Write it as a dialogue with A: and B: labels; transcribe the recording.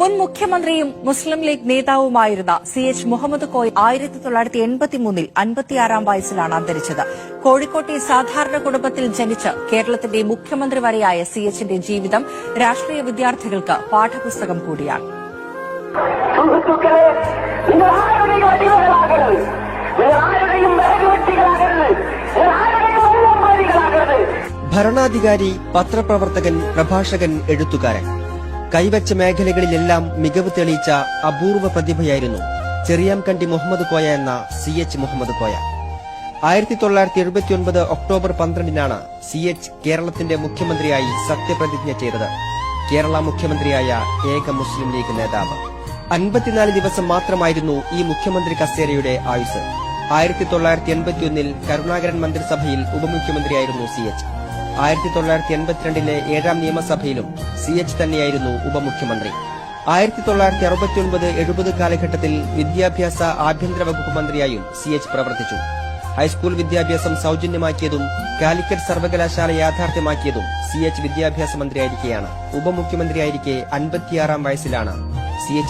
A: മുൻ മുഖ്യമന്ത്രിയും മുസ്ലിം ലീഗ് നേതാവുമായിരുന്ന സി എച്ച് മുഹമ്മദ് കോയ് ആയിരത്തി തൊള്ളായിരത്തി എൺപത്തിമൂന്നിൽ അൻപത്തിയാറാം വയസ്സിലാണ് അന്തരിച്ചത്. കോഴിക്കോട്ടെ സാധാരണ കുടുംബത്തിൽ ജനിച്ച് കേരളത്തിന്റെ മുഖ്യമന്ത്രി വരെയായ സി എച്ചിന്റെ ജീവിതം രാഷ്ട്രീയ വിദ്യാർത്ഥികൾക്ക് പാഠപുസ്തകം കൂടിയാണ്.
B: ഭരണാധികാരി പത്രപ്രവർത്തകൻ പ്രഭാഷകൻ എഴുത്തുകാരൻ. കൈവച്ച മേഖലകളിലെല്ലാം മികവ് തെളിയിച്ച അപൂർവ പ്രതിഭയായിരുന്നു ചെറിയാംകണ്ടി മുഹമ്മദ് കോയ എന്ന സി എച്ച് മുഹമ്മദ് കോയ. ആയിരത്തി തൊള്ളായിരത്തി എഴുപത്തിയൊൻപത് ഒക്ടോബർ പന്ത്രണ്ടിനാണ് സി എച്ച് കേരളത്തിന്റെ മുഖ്യമന്ത്രിയായി സത്യപ്രതിജ്ഞ ചെയ്തത്. കേരള മുഖ്യമന്ത്രിയായ ഏക മുസ്ലിം ലീഗ് നേതാവ്. അൻപത്തിനാല് ദിവസം മാത്രമായിരുന്നു ഈ മുഖ്യമന്ത്രി കസേരയുടെ ആയുസ് ആയിരത്തി തൊള്ളായിരത്തി എൺപത്തിയൊന്നിൽ കരുണാകരൻ മന്ത്രിസഭയിൽ ഉപമുഖ്യമന്ത്രിയായിരുന്നു സി എച്ച്. ആയിരത്തി തൊള്ളായിരത്തി എൺപത്തിരണ്ടിലെ ഏഴാം നിയമസഭയിലും സി എച്ച് തന്നെയായിരുന്നു ഉപമുഖ്യമന്ത്രി. ആയിരത്തി തൊള്ളായിരത്തി അറുപത്തിയൊൻപത് എഴുപത് കാലഘട്ടത്തിൽ വിദ്യാഭ്യാസ ആഭ്യന്തര വകുപ്പ് മന്ത്രിയായും സി എച്ച് പ്രവർത്തിച്ചു. ഹൈസ്കൂൾ വിദ്യാഭ്യാസം സൌജന്യമാക്കിയതും കാലിക്കറ്റ് സർവകലാശാല യാഥാർത്ഥ്യമാക്കിയതും സി എച്ച് വിദ്യാഭ്യാസ മന്ത്രിയായിരിക്കെയാണ്. ഉപമുഖ്യമന്ത്രിയായിരിക്കെ അൻപത്തിയാറാം വയസ്സിലാണ് സി എച്ച്